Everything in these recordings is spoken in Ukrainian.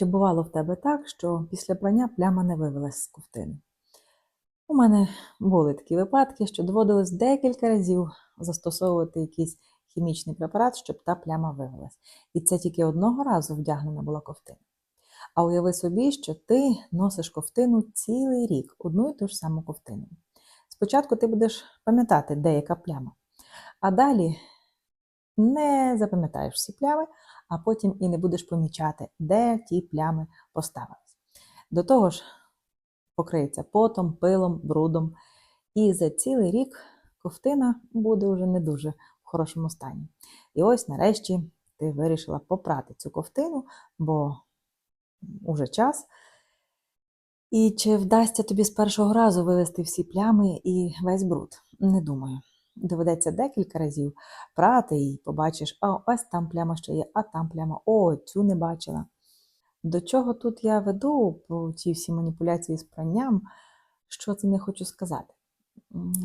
Чи бувало в тебе так, що після прання пляма не вивелась з ковтини? У мене були такі випадки, що доводилось декілька разів застосовувати якийсь хімічний препарат, щоб та пляма вивелась. І це тільки одного разу вдягнена була ковтина. А уяви собі, що ти носиш ковтину цілий рік, одну і ту ж саму ковтину. Спочатку ти будеш пам'ятати, де яка пляма, а далі не запам'ятаєш всі плями, а потім і не будеш помічати, де ті плями поставились. До того ж, покриється потом, пилом, брудом. І за цілий рік ковтина буде вже не дуже в хорошому стані. І ось нарешті ти вирішила попрати цю ковтину, бо уже час. І чи вдасться тобі з першого разу вивести всі плями і весь бруд? Не думаю. Доведеться декілька разів прати і побачиш, а ось там пляма ще є, а там пляма, о, цю не бачила. До чого тут я веду ці всі маніпуляції з пранням, що цим я хочу сказати?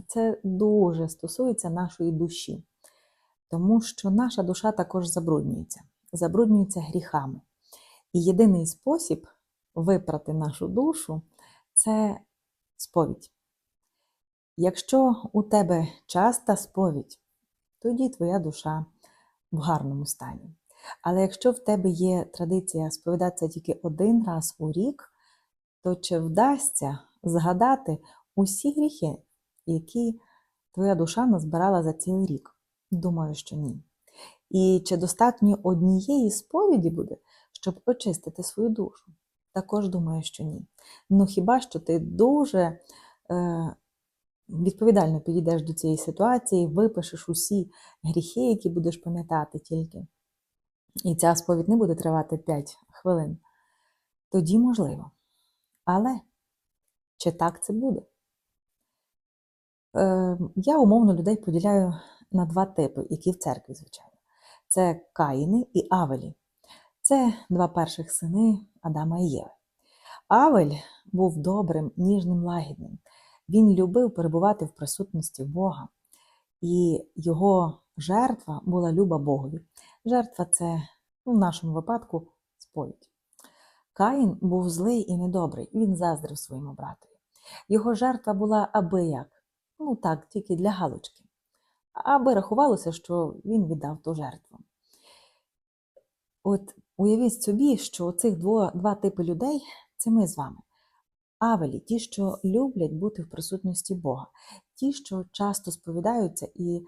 Це дуже стосується нашої душі, тому що наша душа також забруднюється, забруднюється гріхами. І єдиний спосіб випрати нашу душу це сповідь. Якщо у тебе часта сповідь, тоді твоя душа в гарному стані. Але якщо в тебе є традиція сповідатися тільки один раз у рік, то чи вдасться згадати усі гріхи, які твоя душа назбирала за цілий рік? Думаю, що ні. І чи достатньо однієї сповіді буде, щоб очистити свою душу? Також думаю, що ні. Ну хіба що ти дуже е, відповідально підійдеш до цієї ситуації, випишеш усі гріхи, які будеш пам'ятати тільки, і ця сповідь не буде тривати 5 хвилин, тоді можливо. Але чи так це буде? Е, я умовно людей поділяю на два типи, які в церкві, звичайно. Це Каїни і Авелі. Це два перших сини Адама і Єви. Авель був добрим, ніжним, лагідним. Він любив перебувати в присутності Бога, і його жертва була люба Богові. Жертва це ну, в нашому випадку сповідь. Каїн був злий і недобрий, він заздрив своєму братові. Його жертва була аби як, ну так, тільки для галочки. Аби рахувалося, що він віддав ту жертву. От уявіть собі, що цих дво, два типи людей це ми з вами. Авелі, ті, що люблять бути в присутності Бога, ті, що часто сповідаються, і,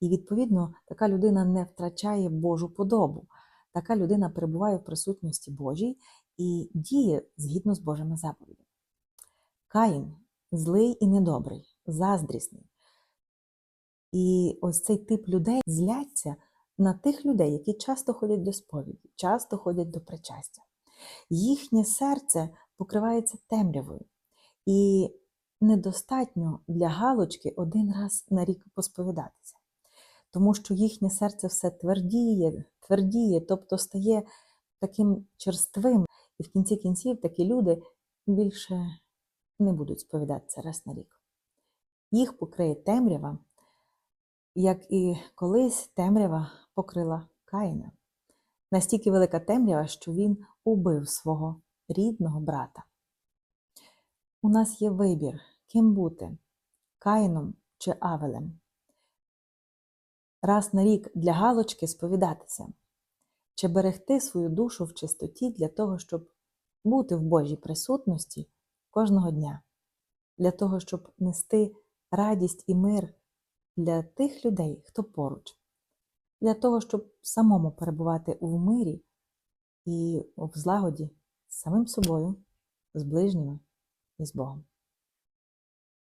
і відповідно така людина не втрачає Божу подобу. Така людина перебуває в присутності Божій і діє згідно з Божими заповідями. Каїн злий і недобрий, заздрісний. І ось цей тип людей зляться на тих людей, які часто ходять до сповіді, часто ходять до причастя. Їхнє серце покривається темрявою, і недостатньо для галочки один раз на рік посповідатися, тому що їхнє серце все твердіє, твердіє, тобто стає таким черствим, і в кінці кінців такі люди більше не будуть сповідатися раз на рік. Їх покриє темрява, як і колись темрява покрила Каїна. Настільки велика темрява, що він убив свого рідного брата. У нас є вибір, ким бути Каїном чи Авелем. Раз на рік для галочки сповідатися, чи берегти свою душу в чистоті для того, щоб бути в Божій присутності кожного дня, для того, щоб нести радість і мир для тих людей, хто поруч, для того, щоб самому перебувати в мирі і в злагоді з самим собою, з ближніми і з Богом.